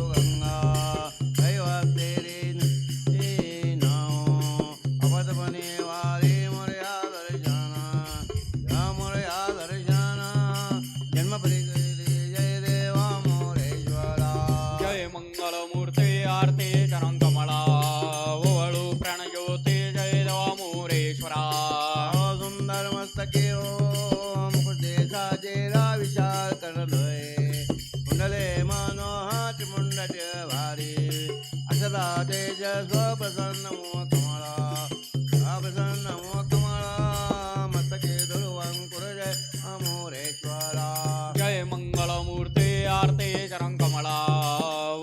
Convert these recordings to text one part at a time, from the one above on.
still. जय मंगलमूर्ते आरते चरणकमळा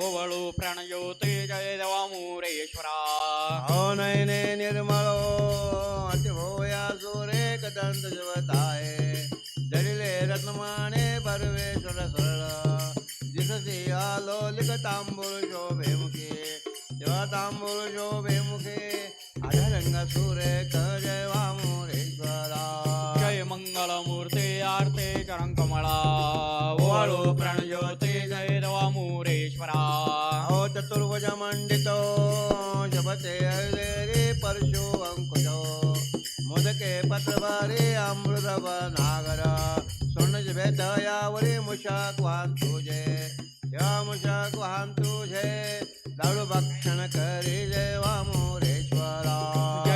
ओवळू प्रणज्योते जय देवा मोरेश्वरा ओ नयने निर्मळो अतिभोया सुरे कदंत जवताय जडिले रत्नमाने परमेश्वर सरळ। दिससी आलो लिख तांबूळ शोभे मुखे। जेव्हा तांबूळ शोभे मुखे। आढळंग सुरे क जय वामुरेश्वरा। जय मंगलमूर्ते आरते चरणकमळा ओवळू प्रणज्योते जय मोरेश्वरा। ओ चतुर्भुज मंडितो जपते रे परशु अंकुशो मोदके पत्रवारे अमृत नागर। स्वर्ण यावरी मुशाक वाहन तुझे। या मुशाक वाहन तुझे लाडू भक्षण करी जय वामोरेश्वरा जय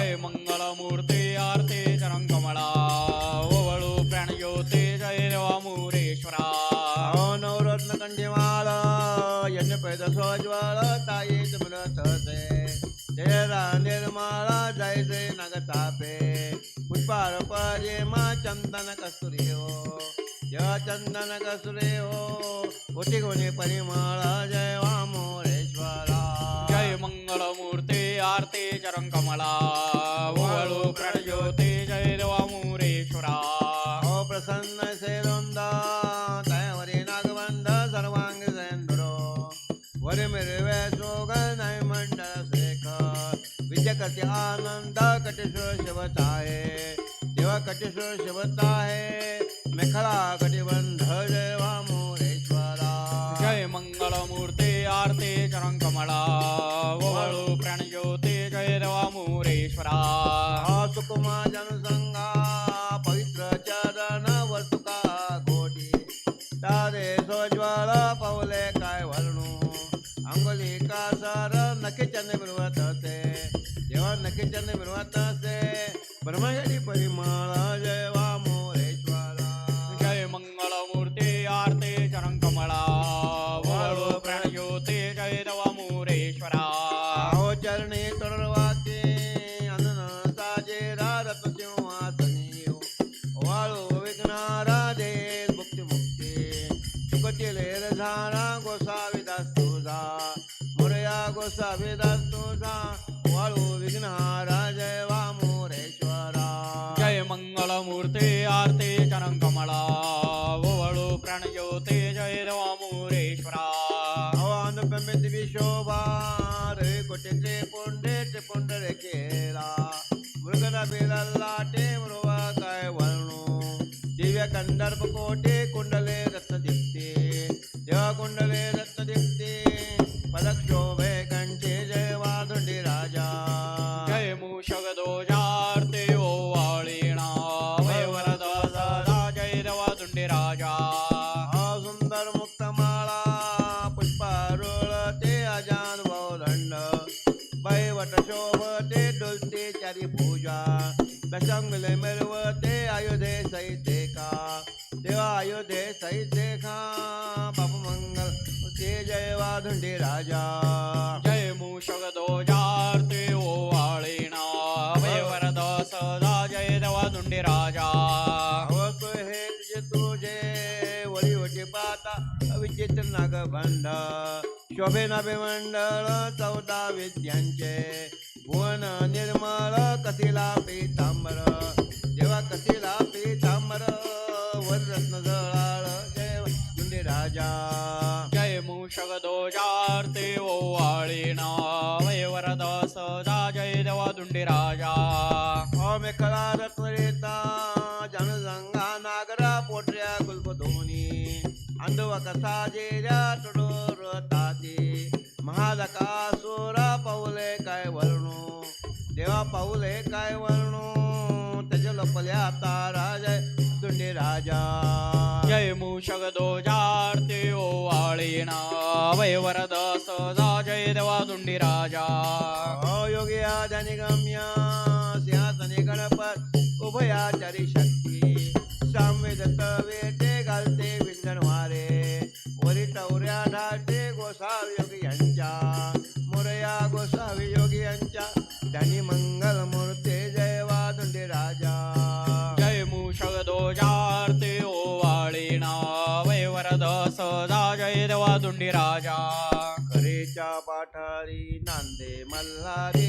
निर्माळा जैसे नगतापे पुष्पार मा चंदन कस्तुरी हो. जय चंदन कस्तुरी हो कोटी गुणी परिमळ जय वामोरेश्वरा. जय मंगलमूर्ते आरती चरणकमळा करते आनंद कटेश्वर शिवताये देवा कटेश्वर शिवताये मेखळा कटिबंध जय वामुरेश्वरा जय मंगलमूर्ते आरते चरणकमळा ओवळू प्रणज्योते जय देवा मोरेश्वरा. हा सुकुमा जनसंगा पवित्र चरण वस्तुका गोटी तारे सोज्वळ पावले चंद मिळवत असे ब्रह्मगडी परिमळ जय वामोरेश्वरा जय मंगलमूर्ते आरते प्रणज्योते जय चरणी रारत सिंहासनी वाळू विघ्नारा दे मुक्ती मुक्ती सुखतील झारा गोसाविदास तुझा मोरया गोसाविदास मंगलमूर्ते आरते चरणकमळा ओवळू प्रणज्योते जय देवा मोरेश्वरा अनुपमित विशोभा रे कोटे पुंडे पुंडरे केला मृगना बिरल्ला टे मृवा काय वर्णू। दिव्य कंदर्प कोटे बैवट शोभते चारी पूजा दशंगले मिळवते अयोध्ये सैते का देवा अयोध्ये सैते का बाप मंगल ते जय राजा जय सदा जय देवा राजा हे तुझे तुझे वळी पाता विचित्र नागभंड शोभे नाभे मंडळ चौदा विद्यांचे भुवन निर्मळ कथिला पीतांबर जेव्हा कथिला पीतांबर वर रत्न जळाळ जय दुंडे राजा. जय मूषक ओवाळी ओवाळीणा वरद सदा जय देवा दुंडे राजा. हो मेखळा रत्नरेता जनसंगा नागरा पोटऱ्या कुल्प धोनी अंधवा कसा जेऱ्या तुडोर ताती. महादकासुरा पाऊले काय वर्णो देवा पाऊले काय वर्णो त्याचे लपल्या आता राजा दुंडे राजा. जय मूषगदो जारते ओ आळीना वय वरदास जा जय देवा तुंडी राजा. योगी आजनिगम्य सिंहासने गणपत उभयाचारी शक्ती साम्य दत्त राजा करेच्या पाठारी नांदे मल्हारी.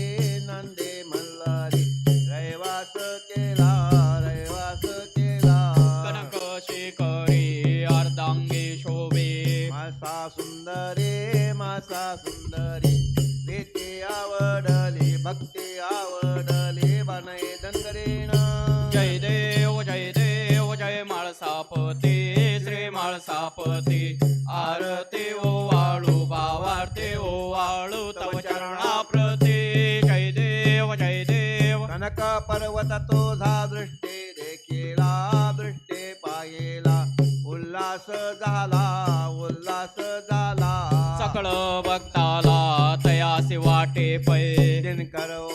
पए जिन करो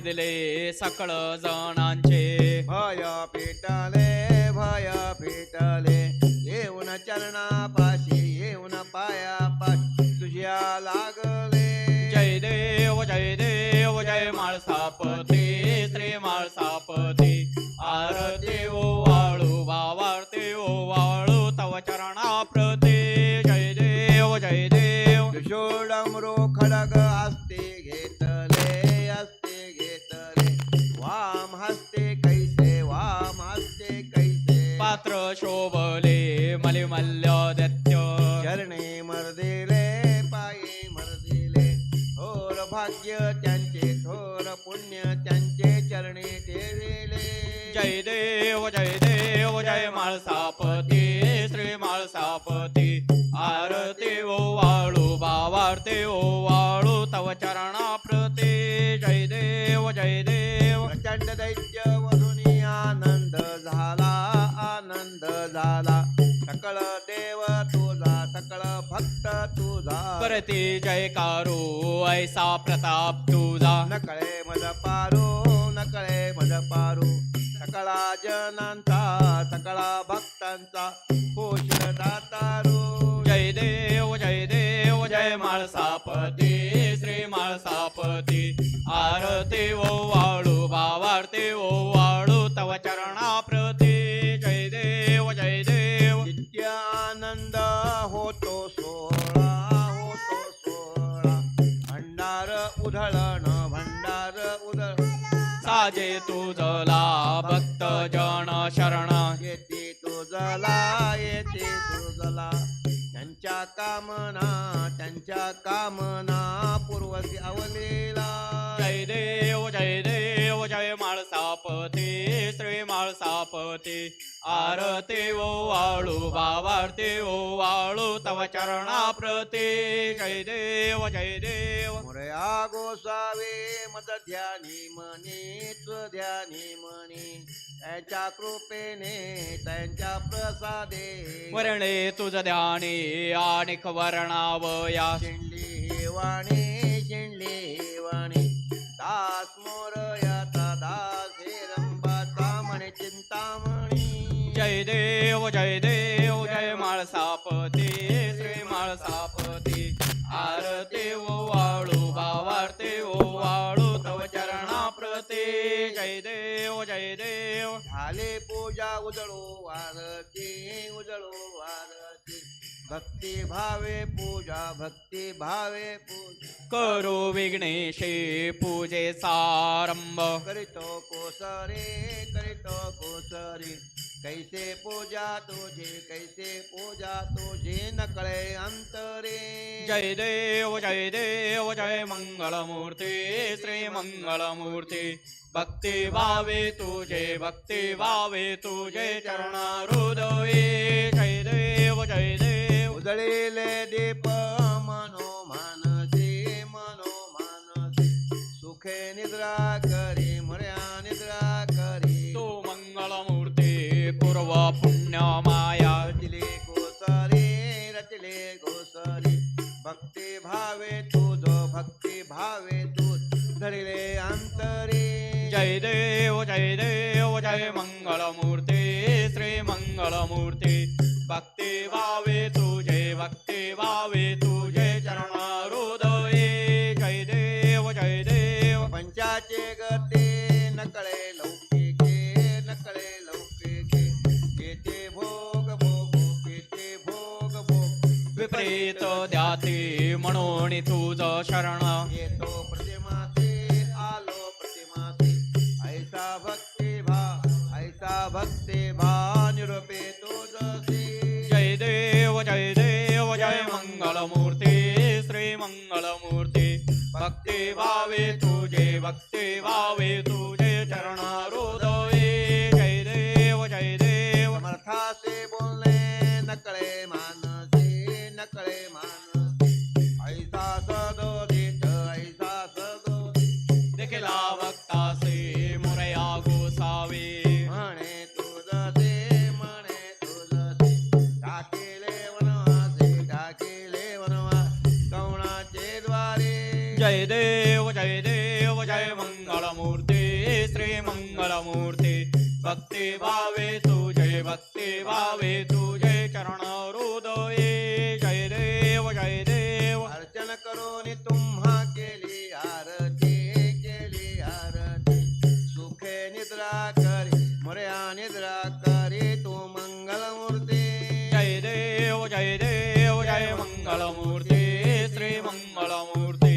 दिले सकळ जणांचे. भय पिटले भय पिटले. येऊन चरणा पाशी येऊन पाया पाशी तुझ्या लागले. जय देव जय देव जय माळसापती श्री माळसापती. आरती ओ वाळू भावारती ओ वाळू तव चरणा प्रती जय देव जय देव. शोडमरो खडगा देव तुझा सकळ भक्त तुझा. करते जयकारो ऐसा प्रताप तुझा. नकळे मज पारो नकळे मज पारो. सकळा जनांचा सकळा भक्तांचा. पोष दातारो जय देव जय देव जय माळसापती श्री माळसापती. आरती ओ वाळू जन शरण येते तुझला येते तुझला. त्यांच्या कामना त्यांच्या कामना अवलीला। जय देव जय देव जय माळसापती श्री माळसापती आरती ओ वाळू बाबारती ओ वाळू तव चरणाप्रती. जय देव जय देव. मुरया गोसावी मद ध्यानी मनी ध्यानी मनी. त्यांच्या कृपेने त्यांच्या प्रसादे. वरणे तुझ ध्यानी आणि वरणावया शिंडली वाणी शिंडली दास मोरयाचा दास हे रंबाचा म्हणे चिंतामणी. जय देव जय देव भक्ती भावे पूजा भक्ति भावे पूजा। करो विघ्नेशे पूजे सारंभ। करीतो कोसरे करीतो कोसरे। कैसे पूजा तुझे कैसे पूजा तुझे नकळे अंतरे। जय देव जय देव जय मंगल मूर्ति श्री मंगल मूर्ति भक्ति भावे तुझे भक्ति भावे तुझे चरण हृदये देव उजळेले दीप मनो मानसे मनो मानसे सुखे निद्रा करी मर्या निद्रा करी. तू मंगलमूर्ती पूर्व पुण्य माया. रचले गोसरे रचले गोसरे भक्ती भावे तुझ भक्ती भावे तुझ. धरिले अंतरे. जय देव जय देव जय मंगलमूर्ती श्री मंगलमूर्ती. भक्ती भावे शरण. येतो प्रतिमाते आलो प्रतिमाते ऐसा भक्ती भा ऐसा भक्ती भा निरूपे जय देव जय देव जय मंगलमूर्ती श्री मंगलमूर्ती. भक्ती भावे तुझे भक्ती भावे तुझे. भावे तुझे भक्ती भावे तुझे चरण हृदये जय देव जय देव. अर्चन करून तुम्हा केली आरती केली आरती. सुखे निद्रा करी मोर्या निद्रा करी तू मंगलमूर्ती. जय देव जय देव जय मंगलमूर्ती श्री मंगलमूर्ती.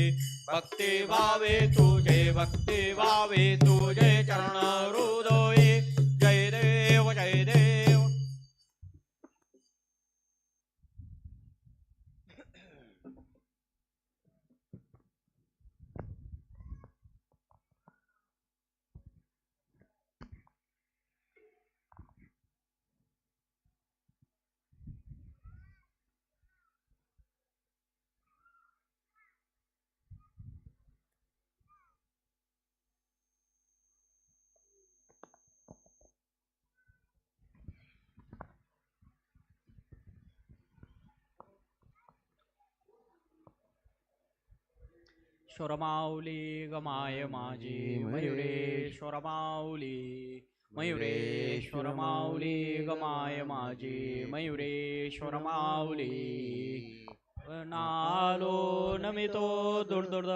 भक्ती भावे तुझे भक्ती भावे तुझे चरण हृदये जय देव जय देव शोरमाऊली गमाय माझी मयुरेश्वर माऊली मयुरेश्वर माऊली गमाय माझी मयुरेश्वर माऊली नालो नमितो दुर्दुर्द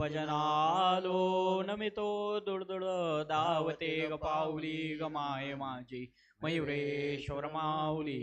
भजनालो नमितो दुर्दुर्द दावते ग पाऊली गमाय माझी मयुरेश्वर माऊली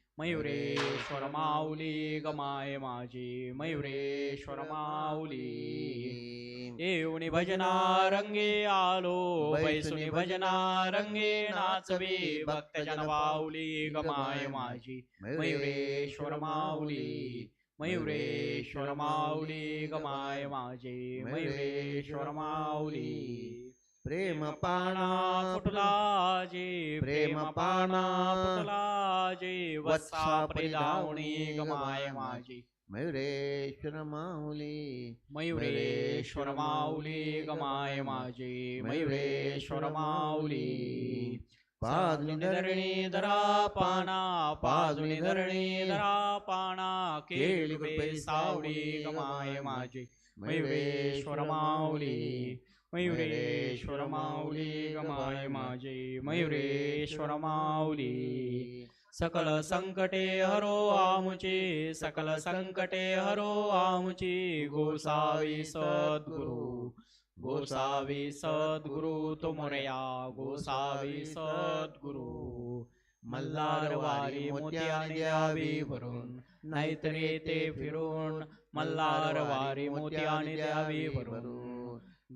मयुरेश्वर माऊली गमाय माझी मयुरेश्वर माऊली. येऊनी भजना रंगे आलो बैसुनी भजना रंगे नाचवे भक्तजन वाऊली गमाय माझी मयुरेश्वर माऊली. मयुरेश्वर माऊली गमाय माझे मयुरेश्वर माऊली. प्रेम पाणा फुटला जे प्रेम पाना फुटला जे वत्सा परिधावणी गमाय माझी. मयुरेश्वर माऊली मयुरेश्वर माऊली गमाय माझे. मयुरेश्वर माऊली. पाजुनी धरणी धरा पाना पाजुनी धरणी धरा पाना केळी सावडी गमाय माझे. मयुरेश्वर माऊली. मयुरेश्वर माऊली गमाय माझे मयुरेश्वर माऊली. सकल संकटे हरो आमुचे सकल संकटे हरो आमुचे गोसावी सद्गुरु. गोसावी सद्गुरु तुमरया गोसावी सद्गुरु. मल्हार वारी मोत्याने द्यावी भरून नाहीतरी ते फिरून मल्हार वारी मोत्याने द्यावी भरून.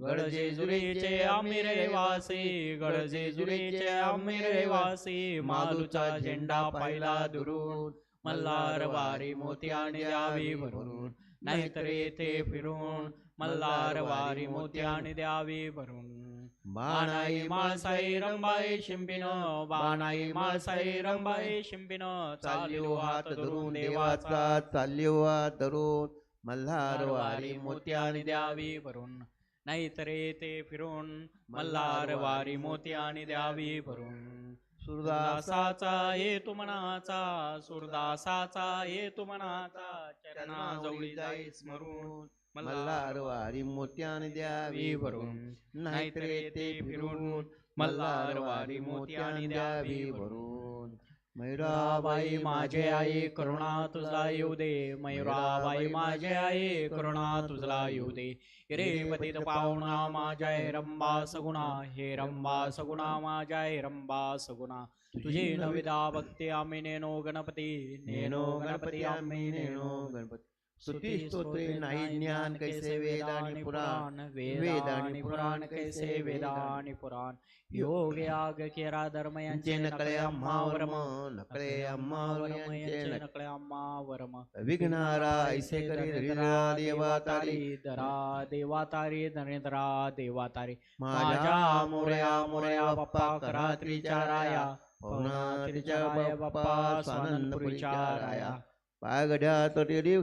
गडजे जुरीचे आम्ही रहिवासी गडजे जुरीचे आम्ही रहिवासी मालूचा झेंडा पाहिला दुरून मल्हार वारी मोती आणि द्यावी भरून नाहीतर येथे फिरून मल्हार वारी मोती आणि द्यावी भरून. बाणाई माळसाई रंबाई शिंपिन बाणाई माळसाई रंबाई शिंपिन चालू हात धरून देवाचा देवाचा हात धरून मल्हार वारी मोती आणि द्यावी भरून. नाहीतर येथे फिरून मल्हार वारी मोत्याने द्यावी भरून. सुरदासाचा ये मनाचा सुरदासाचा ये मनाचा चरणाजवळी जाई स्मरून मल्हार वारी मोत्याने द्यावी द्यावी भरून. नाहीतर येथे फिरून मल्हार वारी मोत्याने द्यावी भरून. मयुराबाई माझे आई करुणा तुझा येऊ दे. मयुराबाई माझे आई करुणा तुझला येऊ दे. रे पतित पाहुणा माझ्या रंबा सगुणा. हे रंबा सगुणा माझ्या रंबा सगुणा. तुझी नविदा भक्ती आम्ही नेनो गणपती. नेनो गणपती आम्ही नेनो गणपती. स्तुती स्तोत्रे ज्ञान कैसे वेदानी पुराण? वेदानी पुराण कैसे वेदानी? पुराण। योग याग केरा धर्म यांचे यांचे नकळे अम्मावरम नकळे यांचे अम्मावरम यांचे विघ्नारा ऐसे करी धरिरा देवा तारी। दरा देवा तारी नरेंद्रा देवा तारी। माझ्या मोरया मोरया बाप्पा करा त्रिचाराया। पवना त्रिचाराया बाप्पा स्वानंदपुरीच्या राया पाय गड्या तोटेरी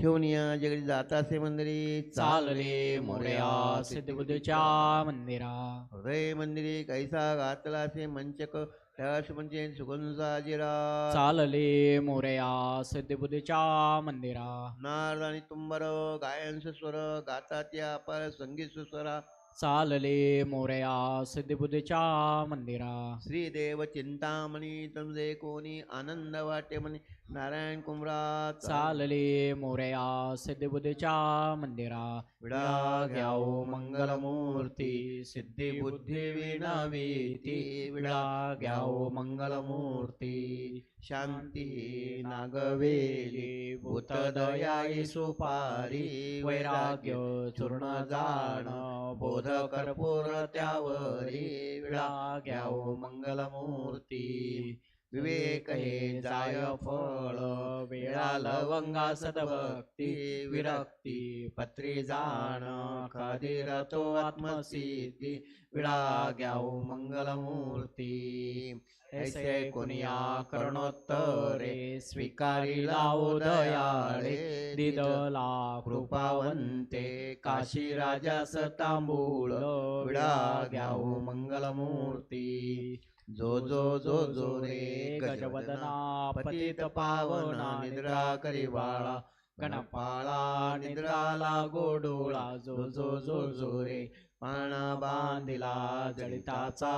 ठेवून या जगडी जातासे मंदिरी चालले मोरया सिद्धबुद्धीच्या मंदिरा. हृदय मंदिरी कैसा घातला से मंचक त्यास म्हणजे सुगंधा जिरा. चालले मोरया सिद्धबुद्धीच्या मंदिरा. नारद आणि तुंबर गायन स्वर गाता त्या पर संगीत सुस्वरा. चालले मोरया सिद्धबुद्धीच्या मंदिरा. श्रीदेव चिंतामणी तमजे कोणी आनंद वाटे म्हणे. नारायण कुमरा चालले मोरया सिद्धबुद्धीच्या मंदिरा. विडा घ्याओ मंगलमूर्ती. सिद्धी बुद्धी विणावीती विडा घ्याओ मंगलमूर्ती. शांती नागवेली. भूतदयाई सुपारी. वैराग्य चूर्ण जाण. बोध कर्पूर त्यावरी. विडा घ्याओ मंगलमूर्ती. विवेक हे जाय फळ वेळा लवंगा सदभक्ती विरक्ती पत्री जाण खदीर तो आत्मसिद्धी विळा घ्याऊ मंगलमूर्ती. ऐसे कुनिया करणोत्तरे स्वीकारी लावो दयाळे दिदला कृपावंते काशी राजास तांबूळ विळा घ्याऊ मंगलमूर्ती. जो जो जो जो रे गजवदना पतित पावना निद्रा करी बाळा गणपाळा निद्राला गोडोळा जो जो जो जो रे पाणा बांधिला जळिताचा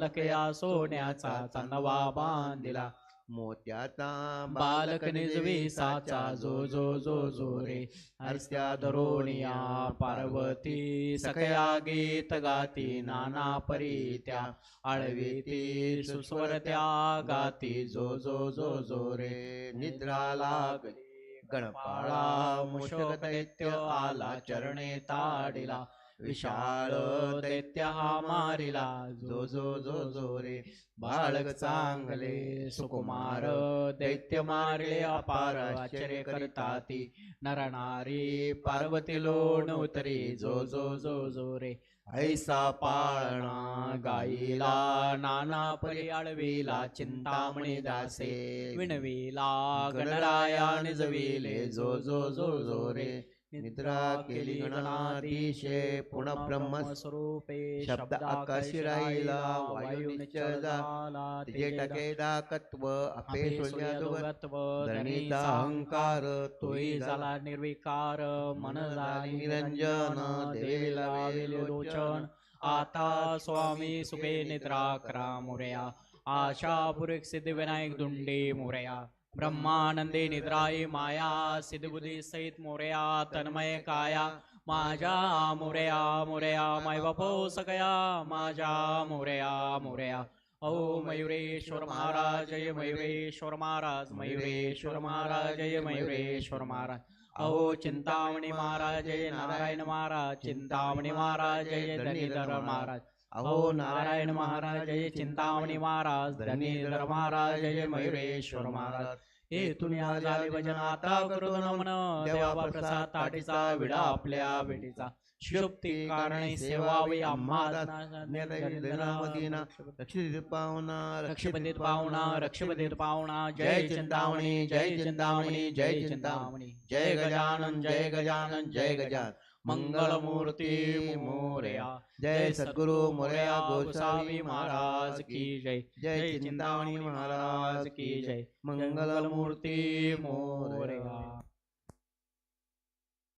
लकया सोन्याचा चनवा बांधिला मोत्याचा बालक निजवी साचा जो जो जो जो रे. हर्ष्या धरोणिया पार्वती सकया गीत गाती नाना परीत्या. आळवीती सुस्वरत्या गाती जो जो जो जो रे. निद्रा लागली गणपाळा मुशक दैत्य आला चरणे ताडिला. विशाळ दैत्य हा मारिला जो जो जो जो रे. बाळक चांगले सुकुमार दैत्य मारले अपार आश्चर्य करताती. नरनारी पार्वती लोण उतरी जो जो जो जो रे. ऐसा पाळणा गाईला नाना परी आळवीला चिंतामणी दासे. विणवीला गणराया निजविले जो जो जो जो रे. निद्रा केली गणाधीशे पुन्हा ब्रह्म स्वरूपे शब्द आकाशी राहिला वायू निश्चळ झाला तिचे टके आपे धरणीचा अहंकार तोही झाला निर्विकार मन झाले निरंजन देवीला लोचन. आता स्वामी सुखे निद्रा करा मोरया. आशा पुरेक सिद्धिविनायक दुंडे मोरया. ब्रह्मानंदे निद्राई माया सिद्धबुद्धी सहित मोरया तन्मय काया माझ्या मोरया मोरया माय बापो सकया माझ्या मोरया मोरया। ओ मयुरेश्वर महाराज जय मयुरेश्वर महाराज मयुरेश्वर महाराज जय मयुरेश्वर महाराज। अहो चिंतामणी महाराज जय नारायण महाराज चिंतामणी महाराज जय धनीधर महाराज। अहो नारायण महाराज जय चिंतामणी महाराज धनीधर महाराज जय मयुरेश्वर महाराज हे तुम्ही आज आले भजन आता करू नमन. देवा प्रसाद ताटीचा विडा आपल्या बेटीचा शुभती कारणे सेवावी आम्हा मदीना रक्षित पावना रक्षपतीत पाहुणा रक्षपतीत पाहुणा. जय चिंतामणी जय चिंतामणी जय चिंतामणी. जय गजानन जय गजानन जय गजानन. मंगलमूर्ती मोरया। जय सद्गुरु मोरया गोसावी महाराज की जय। जय। चिंतामणी महाराज की जय। मंगलमूर्ती मोरया।